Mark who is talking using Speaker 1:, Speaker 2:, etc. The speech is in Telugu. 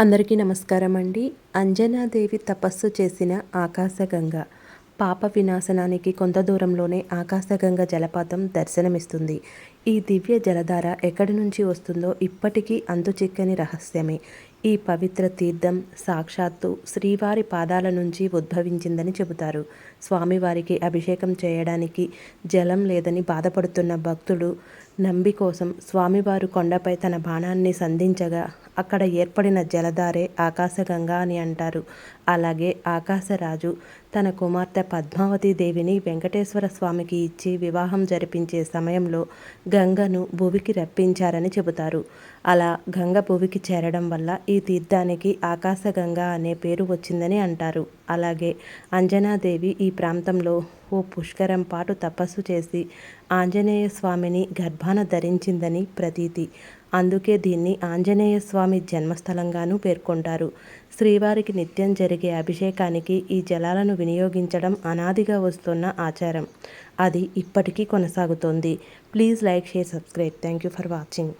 Speaker 1: అందరికీ నమస్కారం అండి. అంజనాదేవి తపస్సు చేసిన ఆకాశగంగ. పాప వినాశనానికి కొంత దూరంలోనే ఆకాశగంగ జలపాతం దర్శనమిస్తుంది. ఈ దివ్య జలధార ఎక్కడి నుంచి వస్తుందో ఇప్పటికీ చిక్కని రహస్యమే. ఈ పవిత్ర తీర్థం సాక్షాత్తు శ్రీవారి పాదాల నుంచి ఉద్భవించిందని చెబుతారు. స్వామివారికి అభిషేకం చేయడానికి జలం లేదని బాధపడుతున్న భక్తుడు నంబి కోసం స్వామివారు కొండపై తన బాణాన్ని సంధించగా అక్కడ ఏర్పడిన జలధారే ఆకాశగంగా అని అంటారు. అలాగే ఆకాశరాజు తన కుమార్తె పద్మావతి దేవిని వెంకటేశ్వర స్వామికి ఇచ్చి వివాహం జరిపించే సమయంలో గంగను భువికి రప్పించారని చెబుతారు. అలా గంగ భువికి చేరడం వల్ల ఈ తీర్థానికి ఆకాశగంగా అనే పేరు వచ్చిందని అంటారు. అలాగే అంజనాదేవి ఈ ప్రాంతంలో ఓ పుష్కరం పాటు తపస్సు చేసి ఆంజనేయ స్వామిని గర్భాన ధరించిందని ప్రతీతి. అందుకే దీన్ని ఆంజనేయ స్వామి జన్మస్థలంగాను పేర్కొంటారు. శ్రీవారికి నిత్యం జరిగే అభిషేకానికి ఈ జలాలను వినియోగించడం అనాదిగా వస్తున్న ఆచారం. అది ఇప్పటికీ కొనసాగుతోంది. Please like share subscribe. Thank you for watching.